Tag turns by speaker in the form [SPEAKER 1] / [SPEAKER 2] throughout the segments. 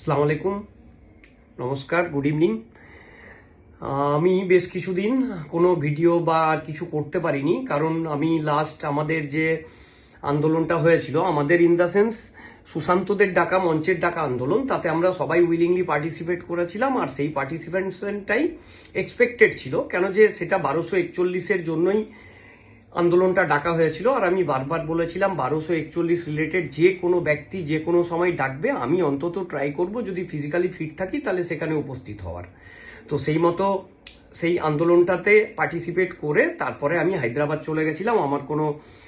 [SPEAKER 1] আসসালামু আলাইকুম। নমস্কার, গুড ইভিনিং। আমি বেশ কিছুদিন কোনো ভিডিও বা কিছু করতে পারিনি, কারণ আমি লাস্ট আমাদের যে আন্দোলনটা হয়েছিল, আমাদের ইন দ্য সেন্স সুশান্তদের ডাকা, মঞ্চের ডাকা আন্দোলন, তাতে আমরা সবাই উইলিংলি পার্টিসিপেট করেছিলাম, আর সেই পার্টিসিপেশনটাই এক্সপেক্টেড ছিল। কেন যে সেটা বারোশো একচল্লিশের জন্যই আন্দোলনটা ডাকা হয়েছিল আর আমি বারবার বলেছিলাম বারোশো একচল্লিশ রিলেটেড যে কোনো ব্যক্তি যে কোনো সময় ডাকবে, আমি অন্তত ট্রাই করব যদি ফিজিক্যালি ফিট থাকি তাহলে সেখানে উপস্থিত হওয়ার। তো সেই মতো সেই আন্দোলনটাতে পার্টিসিপেট করে তারপরে আমি হায়দ্রাবাদ চলে গেছিলাম। আমার কোনো,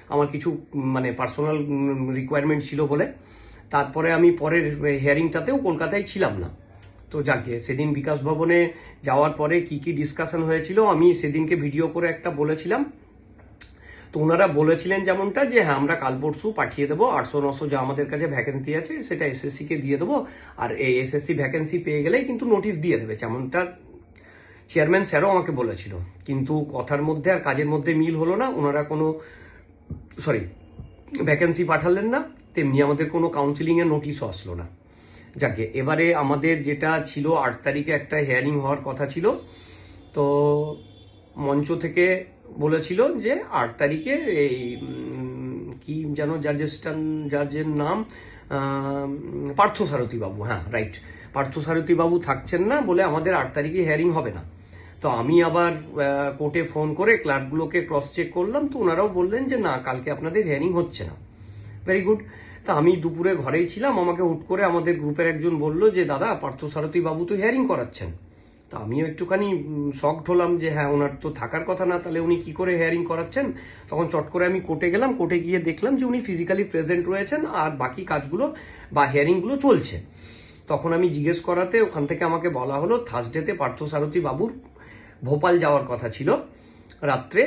[SPEAKER 1] আমার কিছু মানে পার্সোনাল রিকোয়ারমেন্ট ছিল বলে। তারপরে আমি পরের হিয়ারিংটাতেও কলকাতায় ছিলাম না। তো যাকে, সেদিন বিকাশ ভবনে যাওয়ার পরে কি কি ডিসকাশন হয়েছিল আমি সেদিনকে ভিডিও করে একটা বলেছিলাম। তো ওনারা বলেছিলেন যেমনটা যে হ্যাঁ আমরা কাল পরশু পাঠিয়ে দেবো, আটশো নশো যা আমাদের কাছে ভ্যাকেন্সি আছে, সেটা এসএসসি কে দিয়ে দেবো, আর এই এসএসসি ভ্যাকেন্সি পেয়ে গেলেই কিন্তু নোটিশ দিয়ে দেবে, যেমনটা চেয়ারম্যান স্যারও আমাকে বলেছিল। কিন্তু কথার মধ্যে আর কাজের মধ্যে মিল হলো না, ওনারা কোনো সরি ভ্যাকেন্সি পাঠালেন না, তেমনি আমাদের কোনো কাউন্সিলিং এর নোটিশও আসলো না। যাকে, এবারে আমাদের যেটা ছিল আট তারিখে একটা হিয়ারিং হওয়ার কথা ছিল, তো মঞ্চ থেকে বলেছিল যে আট তারিখে এই কি যেন জাজেস্টান জাজের নাম পার্থ বাবু হ্যাঁ রাইট পার্থ বাবু থাকছেন না বলে আমাদের আট তারিখে হিয়ারিং হবে না। তো আমি আবার কোর্টে ফোন করে ক্লার্কগুলোকে ক্রস চেক করলাম, তো ওনারাও বললেন যে না, কালকে আপনাদের হিয়ারিং হচ্ছে না। ভেরি গুড তা আমি দুপুরে ঘরেই ছিলাম, আমাকে হুট করে আমাদের গ্রুপের একজন বলল যে, দাদা পার্থ বাবু তো হিয়ারিং করাচ্ছেন। তা আমিও একটুখানি শখ হলাম যে হ্যাঁ ওনার তো থাকার কথা না, তাহলে উনি কি করে হেয়ারিং করাচ্ছেন? তখন চট করে আমি কোর্টে গেলাম কোর্টে গিয়ে দেখলাম যে উনি ফিজিক্যালি প্রেজেন্ট রয়েছেন আর বাকি কাজগুলো বা হিয়ারিংগুলো চলছে। তখন আমি জিজ্ঞেস করাতে ওখান থেকে আমাকে বলা হলো, থার্সডেতে পার্থ সারথী বাবুর ভোপাল যাওয়ার কথা ছিল রাত্রে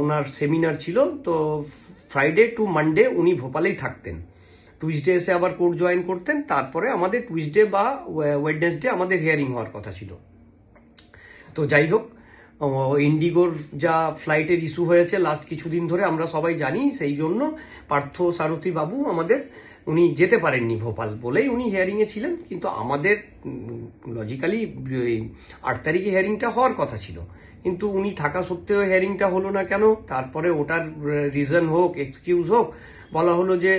[SPEAKER 1] ওনার সেমিনার ছিল, তো ফ্রাইডে টু মানডে উনি ভোপালেই থাকতেন। টুইসডে এসে আবার কোর্ট জয়েন করতেন, তারপরে আমাদের টুইসডে বা ওয়েডনেসডে আমাদের হিয়ারিং হওয়ার কথা ছিল। তো যাই হোক ইন্ডিগোর যা ফ্লাইটের ইস্যু হয়েছে লাস্ট কিছুদিন ধরে আমরা সবাই জানি, সেই জন্য পার্থ সারথী বাবু আমাদের, উনি যেতে পারেননি ভোপাল বলেই উনি হিয়ারিংয়ে ছিলেন, কিন্তু আমাদের লজিক্যালি আট তারিখে হিয়ারিংটা হওয়ার কথা ছিল। কিন্তু উনি থাকা সত্ত্বেও হিয়ারিংটা হলো না কেন, তারপরে ওটার রিজন হোক এক্সকিউজ হোক, বলা হলো যে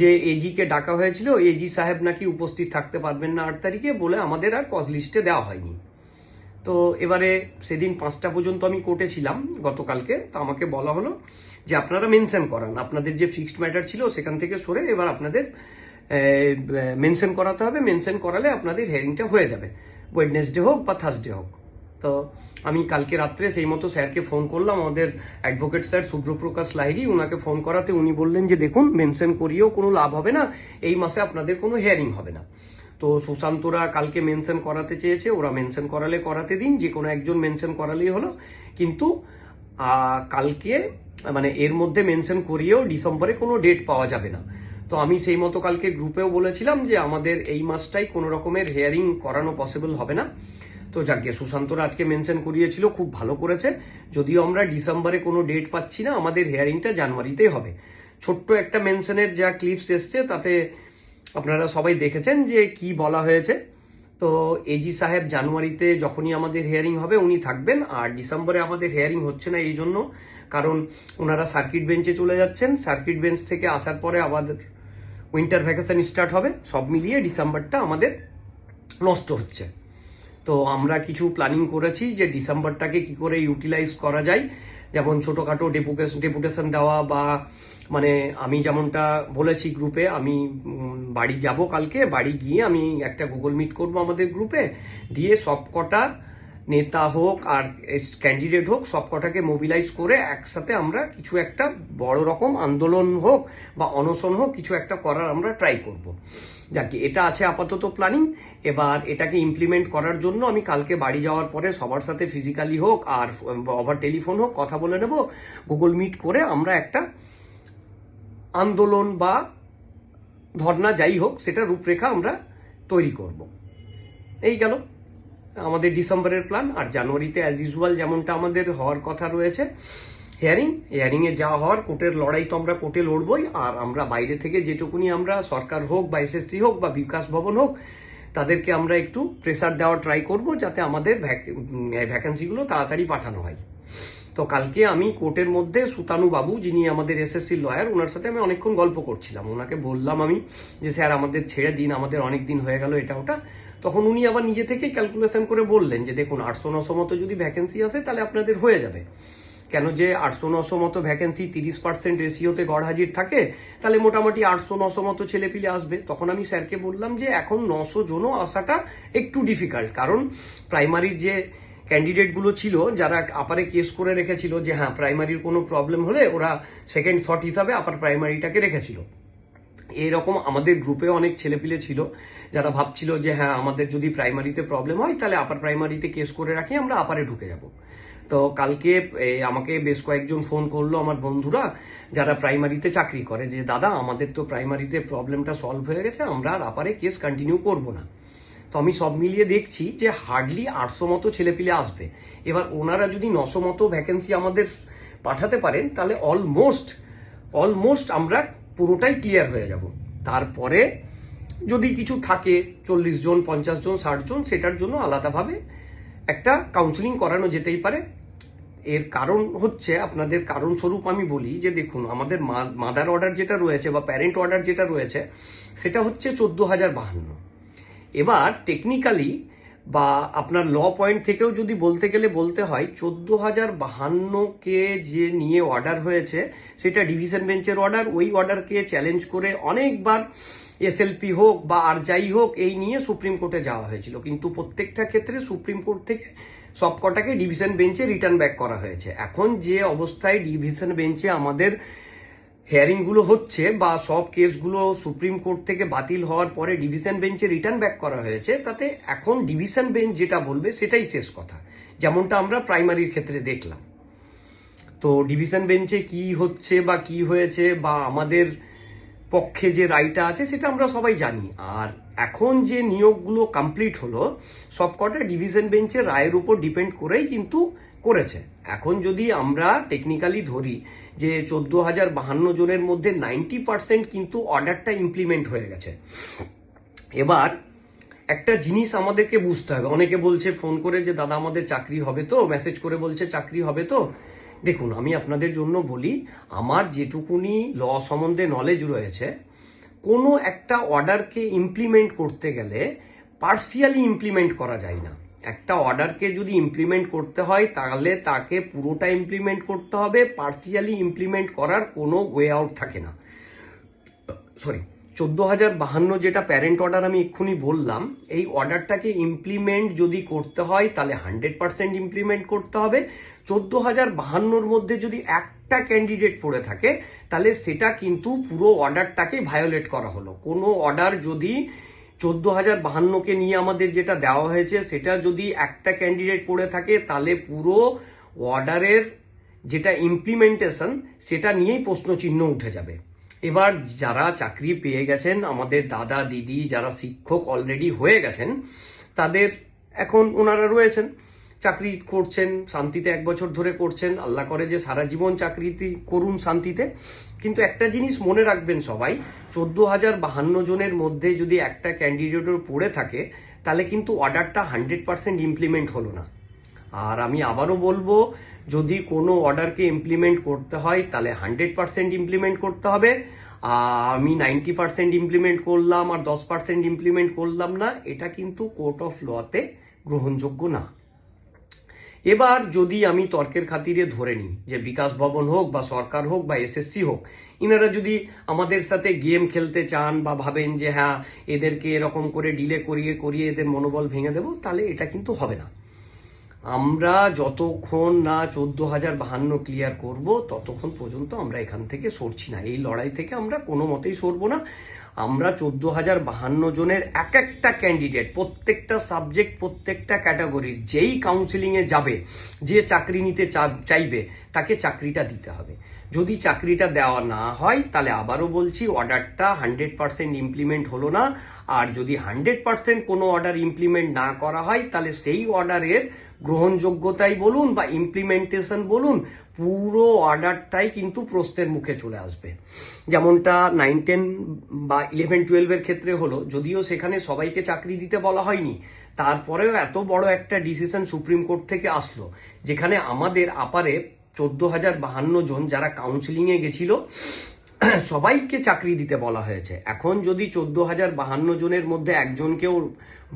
[SPEAKER 1] যে এজিকে ডাকা হয়েছিল এজি সাহেব নাকি উপস্থিত থাকতে পারবেন না আট তারিখে বলে আমাদের আর কজ লিস্টে দেওয়া হয়নি। তো এবারে সেদিন পাঁচটা পর্যন্ত আমি কোর্টে ছিলাম গতকালকে। তো আমাকে বলা হলো যে আপনারা মেনশন করান। আপনাদের যে ফিক্সড ম্যাটার ছিল সেখান থেকে সরে এবার আপনাদের মেনশন করাতে হবে। মেনশন করালে আপনাদের হেয়ারিংটা হয়ে যাবে। ওয়েডনেসডে হোক বা থার্সডে হোক। তো আমি কালকে রাত্রে সেই মতো স্যারকে ফোন করলাম। আমাদের অ্যাডভোকেট স্যার শুভ্রপ্রকাশ লাহিরি ওনাকে ফোন করাতে উনি বললেন যে, দেখুন মেনশন করিয়েও কোনো লাভ হবে না। এই মাসে আপনাদের কোনো হেয়ারিং হবে না। তো সুশান্তরা কালকে মেনশন করাতে চেয়েছে, ওরা মেনশন করালে করাতে দিন, যে কোনো একজন মেনশন করালেই হলো। কিন্তু কালকে মানে এর মধ্যে মেনশন করিয়েও ডিসেম্বরে কোনো ডেট পাওয়া যাবে না। তো আমি সেই মতো কালকে গ্রুপেও বলেছিলাম যে আমাদের এই মাসটাই কোনো রকমের হেয়ারিং করানো পসিবল হবে না। তো যাকে সুশান্তরা আজকে মেনশন করিয়েছিল, খুব ভালো করেছে। যদিও আমরা ডিসেম্বরে কোনো ডেট পাচ্ছি না, আমাদের হেয়ারিংটা জানুয়ারিতেই হবে। ছোট্ট একটা মেনশনের যা ক্লিপস এসছে, তাতে আপনারা সবাই দেখেছেন যে কি বলা হয়েছে। তো এজি সাহেব জানুয়ারিতে যখনই আমাদের হিয়ারিং হবে, উনি থাকবেন। আর ডিসেম্বরে আমাদের হিয়ারিং হচ্ছে না এই জন্য। কারণ ওনারা সার্কিট বেঞ্চে চলে যাচ্ছেন। সার্কিট বেঞ্চ থেকে আসার পরে আমাদের উইন্টার ভ্যাকেশন স্টার্ট হবে। সব মিলিয়ে ডিসেম্বরটা আমাদের নষ্ট হচ্ছে। তো আমরা কিছু প্ল্যানিং করেছি যে ডিসেম্বরটাকে কি করে ইউটিলাইজ করা যায়। যেমন ছোটোখাটো ডেপুটেশন দেওয়া বা মানে আমি যেমনটা বলেছি গ্রুপে আমি বাড়ি যাব কালকে, বাড়ি গিয়ে আমি একটা গুগল মিট করব আমাদের গ্রুপে দিয়ে সব কটা নেতা হোক আর ক্যান্ডিডেট হোক সব কটাকে মোবিলাইজ করে একসাথে আমরা কিছু একটা বড় রকম আন্দোলন হোক বা অনশন হোক, কিছু একটা করার আমরা ট্রাই করব। যাকে, এটা আছে আপাতত প্ল্যানিং এবার এটাকে ইমপ্লিমেন্ট করার জন্য আমি কালকে বাড়ি যাওয়ার পরে সবার সাথে ফিজিক্যালি হোক আর ওভার টেলিফোন হোক কথা বলে নেব গুগল মিট করে আমরা একটা আন্দোলন বা ধর্না যাই হোক, সেটা রূপরেখা আমরা তৈরি করব। এই গেল। আমাদের ডিসেম্বরের প্ল্যান আর জানুয়ারিতে অ্যাজ ইউজুয়াল যেমনটা আমাদের হওয়ার কথা রয়েছে। হিয়ারিং হিয়ারিং এ যা হওয়ার, কোর্টের লড়াই তো আমরা কোর্টে লড়বই, আর আমরা বাইরে থেকে যেটুকুনি আমরা সরকার হোক বা এসএসসি হোক বা বিকাশ ভবন হোক, তাদেরকে আমরা একটু প্রেসার দেওয়ার ট্রাই করব যাতে আমাদের ভ্যাকেন্সিগুলো তাড়াতাড়ি পাঠানো হয়। তো কালকে আমি কোর্টের মধ্যে সুতানু বাবু, যিনি আমাদের এসএসসি লয়ার ওনার সাথে আমি অনেকক্ষণ গল্প করছিলাম। ওনাকে বললাম আমি যে, স্যার, আমাদের ছেড়ে দিন, আমাদের অনেক দিন হয়ে গেল এটা ওটা। তখন উনি আবার নিজে থেকে ক্যালকুলেশন করে বললেন যে দেখুন, আটশো নশো মতো যদি ভ্যাকেন্সি আসে, তাহলে আপনাদের হয়ে যাবে। কেন যে আটশো নশো মতো ভ্যাকেন্সি তিরিশ পার্সেন্ট রেশিওতে গড় হাজির থাকে, তাহলে মোটামুটি আটশো নশো মতো ছেলেপিলে আসবে। তখন আমি স্যারকে বললাম যে এখন নশো জনও আসাটা একটু ডিফিকাল্ট কারণ প্রাইমারির যে ক্যান্ডিডেটগুলো ছিল, যারা আপারে কেস করে রেখেছিল যে হ্যাঁ প্রাইমারির কোনো প্রবলেম হলে ওরা সেকেন্ড থট হিসাবে আপার প্রাইমারিটাকে রেখেছিল। এরকম আমাদের গ্রুপে অনেক ছেলেপিলে ছিল। যারা ভাবছিল যে হ্যাঁ আমাদের যদি প্রাইমারিতে প্রবলেম হয়, তাহলে আপার প্রাইমারিতে কেস করে রাখি, আমরা আপারে ঢুকে যাব। তো কালকে আমাকে বেশ কয়েকজন ফোন করল আমার বন্ধুরা, যারা প্রাইমারিতে চাকরি করে, যে, দাদা, আমাদের তো প্রাইমারিতে প্রবলেমটা সলভ হয়ে গেছে, আমরা আর আপারে কেস কন্টিনিউ করব না। তো আমি সব মিলিয়ে দেখছি যে হার্ডলি আটশো মতো ছেলেপিলে আসবে। এবার ওনারা যদি নশো মতো ভ্যাকেন্সি আমাদের পাঠাতে পারেন, তাহলে অলমোস্ট অলমোস্ট আমরা পুরোটাই ক্লিয়ার হয়ে যাব। তারপরে যদি কিছু থাকে চল্লিশ জন, পঞ্চাশ জন, ষাট জন, সেটার জন্য আলাদাভাবে একটা কাউন্সিলিং করানো যেতেই পারে। এর কারণ হচ্ছে, আপনাদের কারণ স্বরূপ আমি বলি যে দেখুন, আমাদের মাদার অর্ডার যেটা রয়েছে বা প্যারেন্ট অর্ডার যেটা রয়েছে, সেটা হচ্ছে চোদ্দ হাজার বাহান্ন। এবার টেকনিক্যালি বা আপনার ল পয়েন্ট থেকেও যদি বলতে গেলে বলতে হয়, চোদ্দ হাজার বাহান্নকে যে নিয়ে অর্ডার হয়েছে, সেটা ডিভিশন বেঞ্চের অর্ডার ওই অর্ডারকে চ্যালেঞ্জ করে অনেকবার এসএলপি হোক বা আর যাই হোক, এই নিয়ে সুপ্রিম কোর্টে যাওয়া হয়েছিল। কিন্তু প্রত্যেকটা ক্ষেত্রে সুপ্রিম কোর্ট থেকে সবকটাকে ডিভিশন বেঞ্চে রিটার্ন ব্যাক করা হয়েছে। এখন যে অবস্থায় ডিভিশন বেঞ্চে আমাদের হেয়ারিংগুলো হচ্ছে বা সব কেসগুলো সুপ্রিম কোর্ট থেকে বাতিল হওয়ার পরে ডিভিশন বেঞ্চে রিটার্ন ব্যাক করা হয়েছে, তাতে এখন ডিভিশন বেঞ্চ যেটা বলবে সেটাই শেষ কথা। যেমনটা আমরা প্রাইমারির ক্ষেত্রে দেখলাম। তো ডিভিশন বেঞ্চে কি হচ্ছে বা কি হয়েছে বা আমাদের পক্ষে যে রায়টা আছে সেটা আমরা সবাই জানি। আর এখন যে নিয়োগগুলো কমপ্লিট হলো, সবকটা ডিভিশন বেঞ্চের রায়ের উপর ডিপেন্ড করেই কিন্তু করেছে। এখন যদি আমরা টেকনিক্যালি ধরি যে চোদ্দ হাজার বাহান্ন জনের মধ্যে নাইনটি পার্সেন্ট কিন্তু অর্ডারটা ইমপ্লিমেন্ট হয়ে গেছে। এবার একটা জিনিস আমাদেরকে বুঝতে হবে। অনেকে বলছে, ফোন করে যে, দাদা, আমাদের চাকরি হবে তো? মেসেজ করে বলছে, চাকরি হবে তো? দেখুন, আমি আপনাদের জন্য বলি, আমার যেটুকুনি ল সম্বন্ধে নলেজ রয়েছে, কোনো একটা অর্ডারকে ইমপ্লিমেন্ট করতে গেলে পার্সিয়ালি ইমপ্লিমেন্ট করা যায় না। একটা অর্ডারকে যদি ইমপ্লিমেন্ট করতে হয়, তাহলে তাকে পুরোটা ইমপ্লিমেন্ট করতে হবে পার্সিয়ালি ইমপ্লিমেন্ট করার কোনো ওয়ে আউট থাকে না। সরি চোদ্দ হাজার বাহান্ন যেটা প্যারেন্ট অর্ডার আমি এক্ষুনি বললাম, এই অর্ডারটাকে ইমপ্লিমেন্ট যদি করতে হয়, তাহলে হান্ড্রেড পার্সেন্ট ইমপ্লিমেন্ট করতে হবে। চোদ্দ হাজার বাহান্নর মধ্যে যদি একটা ক্যান্ডিডেট পড়ে থাকে, তাহলে সেটা কিন্তু পুরো অর্ডারটাকে ভায়োলেট করা হলো। কোনো অর্ডার যদি চোদ্দ হাজার বাহান্নকে নিয়ে আমাদের যেটা দেওয়া হয়েছে, সেটা যদি একটা ক্যান্ডিডেট পড়ে থাকে, তাহলে পুরো অর্ডারের যেটা ইমপ্লিমেন্টেশন সেটা নিয়েই প্রশ্নচিহ্ন উঠে যাবে। এবার যারা চাকরি পেয়ে গেছেন, আমাদের দাদা, দিদি, যারা শিক্ষক অলরেডি হয়ে গেছেন, তাদের এখন ওনারা রয়েছেন। চাকরি করছেন, শান্তিতে এক বছর ধরে করছেন। আল্লাহ করে যে সারা জীবন চাকরিতে করুন শান্তিতে। কিন্তু একটা জিনিস মনে রাখবেন সবাই চোদ্দ হাজার বাহান্ন জনের মধ্যে যদি একটা ক্যান্ডিডেটও পড়ে থাকে, তাহলে কিন্তু অর্ডারটা হান্ড্রেড পার্সেন্ট ইমপ্লিমেন্ট হলো না। আর আমি আবারও বলব, যদি কোনো অর্ডারকে ইমপ্লিমেন্ট করতে হয়, তাহলে হান্ড্রেড পার্সেন্ট ইমপ্লিমেন্ট করতে হবে। আমি নাইনটি পার্সেন্ট ইমপ্লিমেন্ট করলাম, আর দশ পার্সেন্ট ইমপ্লিমেন্ট করলাম না, এটা কিন্তু কোর্ট অফ লতে গ্রহণযোগ্য না। এবার যদি আমি তর্কের খাতিরে ধরে নিই যে বিকাশ ভবন হোক বা সরকার হোক বা এসএসসি হোক, ইনারা যদি আমাদের সাথে গেম খেলতে চান বা ভাবেন যে হ্যাঁ এদেরকে এরকম করে ডিলে করিয়ে করিয়ে এদের মনোবল ভেঙে দেবো, তাহলে এটা কিন্তু হবে না। আমরা যতক্ষণ না চোদ্দ হাজার বাহান্ন ক্লিয়ার করব, ততক্ষণ পর্যন্ত আমরা এখান থেকে সরছি না। এই লড়াই থেকে আমরা কোনো মতেই সরবো না। আমরা চোদ্দ হাজার বাহান্ন জনের এক একটা ক্যান্ডিডেট প্রত্যেকটা সাবজেক্ট প্রত্যেকটা ক্যাটাগরির যেই কাউন্সিলিংয়ে যাবে, যে চাকরি নিতে চাইবে, তাকে চাকরিটা দিতে হবে। যদি চাকরিটা দেওয়া না হয়, তাহলে আবারও বলছি অর্ডারটা হান্ড্রেড পার্সেন্ট ইমপ্লিমেন্ট হলো না। আর যদি হান্ড্রেড পার্সেন্ট কোনো অর্ডার ইমপ্লিমেন্ট না করা হয়, তাহলে সেই অর্ডারের গ্রহণযোগ্যতাই বলুন বা ইমপ্লিমেন্টেশন বলুন, পুরো অর্ডারটাই কিন্তু প্রশ্নের মুখে চলে আসবে। যেমনটা নাইন টেন বা ইলেভেন টুয়েলভের ক্ষেত্রে হলো, যদিও সেখানে সবাইকে চাকরি দিতে বলা হয়নি, তারপরেও এত বড় একটা ডিসিশন সুপ্রিম কোর্ট থেকে আসলো, যেখানে আমাদের আপারে চোদ্দ হাজার বাহান্ন জন যারা কাউন্সিলিংয়ে গেছিল সবাইকে চাকরি দিতে বলা হয়েছে। এখন যদি চোদ্দ হাজার বাহান্ন জনের মধ্যে একজনকেও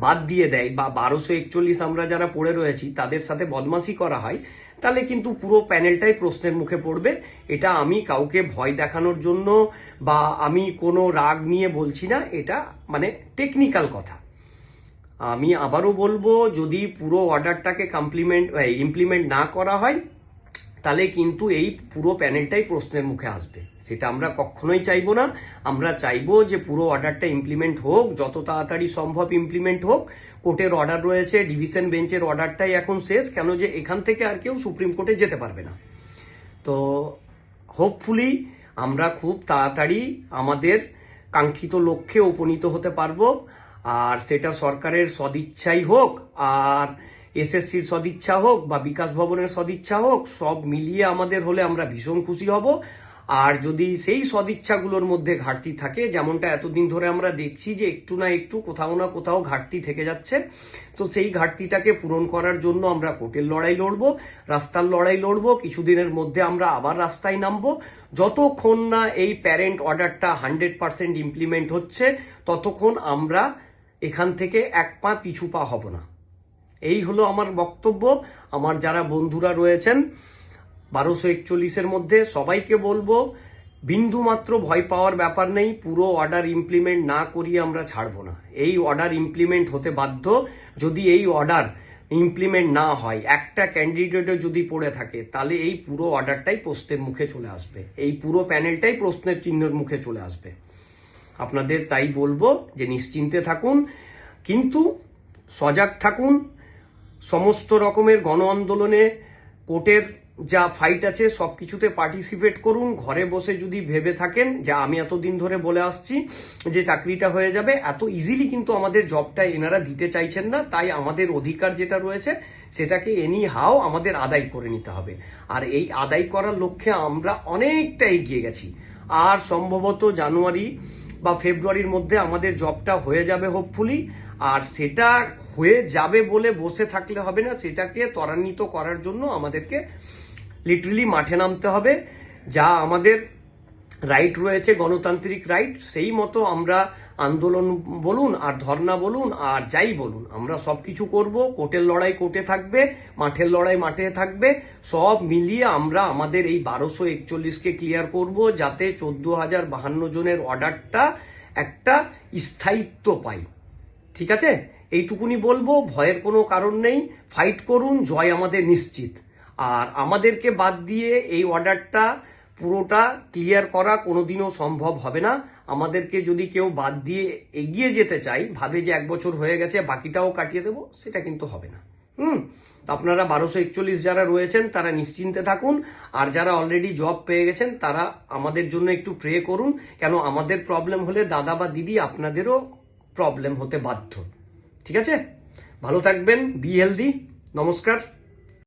[SPEAKER 1] বাদ দিয়ে দেয় বা বারোশো একচল্লিশ আমরা যারা পড়ে রয়েছি, তাদের সাথে বদমাশি করা হয়, তাহলে কিন্তু পুরো প্যানেলটাই প্রশ্নের মুখে পড়বে। এটা আমি কাউকে ভয় দেখানোর জন্য বা আমি কোনো রাগ নিয়ে বলছি না, এটা মানে টেকনিক্যাল কথা। আমি আবারও বলব, যদি পুরো অর্ডারটাকে কমপ্লিমেন্ট ইমপ্লিমেন্ট না করা হয়, তাহলে কিন্তু এই পুরো প্যানেলটাই প্রশ্নের মুখে আসবে। সেটা আমরা কখনোই চাইব না। আমরা চাইব যে পুরো অর্ডারটা ইমপ্লিমেন্ট হোক, যত তাড়াতাড়ি সম্ভব ইমপ্লিমেন্ট হোক। কোর্টের অর্ডার রয়েছে, ডিভিশন বেঞ্চের অর্ডারটাই এখন শেষ, কেন যে এখান থেকে আর কেউ সুপ্রিম কোর্টে যেতে পারবে না। তো হোপফুলি আমরা খুব তাড়াতাড়ি আমাদের কাঙ্ক্ষিত লক্ষ্যে উপনীত হতে পারব। আর সেটা সরকারের সদিচ্ছাই হোক, আর এসএসসির সদিচ্ছা হোক বা বিকাশ ভবনের সদিচ্ছা হোক, সব মিলিয়ে আমাদের হলে আমরা ভীষণ খুশি হব। আর যদি সেই সদিচ্ছাগুলোর মধ্যে ঘাটতি থাকে, যেমনটা এতদিন ধরে আমরা দেখছি যে একটু না একটু কোথাও না কোথাও ঘাটতি থেকে যাচ্ছে, তো সেই ঘাটতিটাকে পূরণ করার জন্য আমরা কোর্টের লড়াই লড়ব, রাস্তার লড়াই লড়ব, কিছুদিনের মধ্যে আমরা আবার রাস্তায় নামবো। যতক্ষণ না এই প্যারেন্ট অর্ডারটা হান্ড্রেড পার্সেন্ট ইমপ্লিমেন্ট হচ্ছে, ততক্ষণ আমরা এখান থেকে এক পা পিছু পা হব না। এই হলো আমার বক্তব্য। আমার যারা বন্ধুরা রয়েছেন বারোশো একচল্লিশের মধ্যে সবাইকে বলব বিন্দু মাত্র ভয় পাওয়ার ব্যাপার নেই, পুরো অর্ডার ইমপ্লিমেন্ট না করিয়ে আমরা ছাড়বো না। এই অর্ডার ইমপ্লিমেন্ট হতে বাধ্য, যদি এই অর্ডার ইমপ্লিমেন্ট না হয়, একটা ক্যান্ডিডেটও যদি পড়ে থাকে, তাহলে এই পুরো অর্ডারটাই প্রশ্নের মুখে চলে আসবে। এই পুরো প্যানেলটাই প্রশ্নের চিহ্নের মুখে চলে আসবে। আপনাদের তাই বলব যে নিশ্চিন্তে থাকুন, কিন্তু সজাগ থাকুন। সমস্ত রকমের গণ আন্দোলনে, কোর্টের যা ফাইট আছে সব কিছুতে পার্টিসিপেট করুন। ঘরে বসে যদি ভেবে থাকেন, যা আমি এতদিন ধরে বলে আসছি, যে চাকরিটা হয়ে যাবে, এত ইজিলি কিন্তু আমাদের জবটা এনারা দিতে চাইছেন না। তাই আমাদের অধিকার যেটা রয়েছে, সেটাকে এনি হাও আমাদের আদায় করে নিতে হবে। আর এই আদায় করার লক্ষ্যে আমরা অনেকটা এগিয়ে গেছি। আর সম্ভবত জানুয়ারি বা ফেব্রুয়ারির মধ্যে আমাদের জবটা হয়ে যাবে হোপফুলি আর সেটা হয়ে যাবে বলে বসে থাকলে হবে না, সেটাকে ত্বরান্বিত করার জন্য আমাদেরকে লিটারেলি মাঠে নামতে হবে। যা আমাদের রাইট রয়েছে, গণতান্ত্রিক রাইট সেই মতো আমরা আন্দোলন বলুন, আর ধর্ণা বলুন, আর যাই বলুন, আমরা সব কিছু করব, কোর্টের লড়াই কোর্টে থাকবে, মাঠের লড়াই মাঠে থাকবে, সব মিলিয়ে আমরা আমাদের এই বারোশো একচল্লিশকে ক্লিয়ার করব, যাতে চোদ্দ হাজার বাহান্ন জনের অর্ডারটা একটা স্থায়িত্ব পাই। ঠিক আছে? এইটুকুনি বলব, ভয়ের কোনো কারণ নেই ফাইট করুন, জয় আমাদের নিশ্চিত। আর আমাদেরকে বাদ দিয়ে এই অর্ডারটা পুরোটা ক্লিয়ার করা কোনোদিনও সম্ভব হবে না। আমাদেরকে যদি কেউ বাদ দিয়ে এগিয়ে যেতে চাই ভাবে যে এক বছর হয়ে গেছে, বাকিটাও কাটিয়ে দেবো, সেটা কিন্তু হবে না। হুম? আপনারা বারোশো একচল্লিশ যারা রয়েছেন, তারা নিশ্চিন্তে থাকুন। আর যারা অলরেডি জব পেয়ে গেছেন, তারা আমাদের জন্য একটু প্রে করুন। কেন আমাদের প্রবলেম হলে দাদা বা দিদি আপনাদেরও প্রবলেম হতে বাধ্য। ঠিক আছে? ভালো থাকবেন বি হেলদি নমস্কার।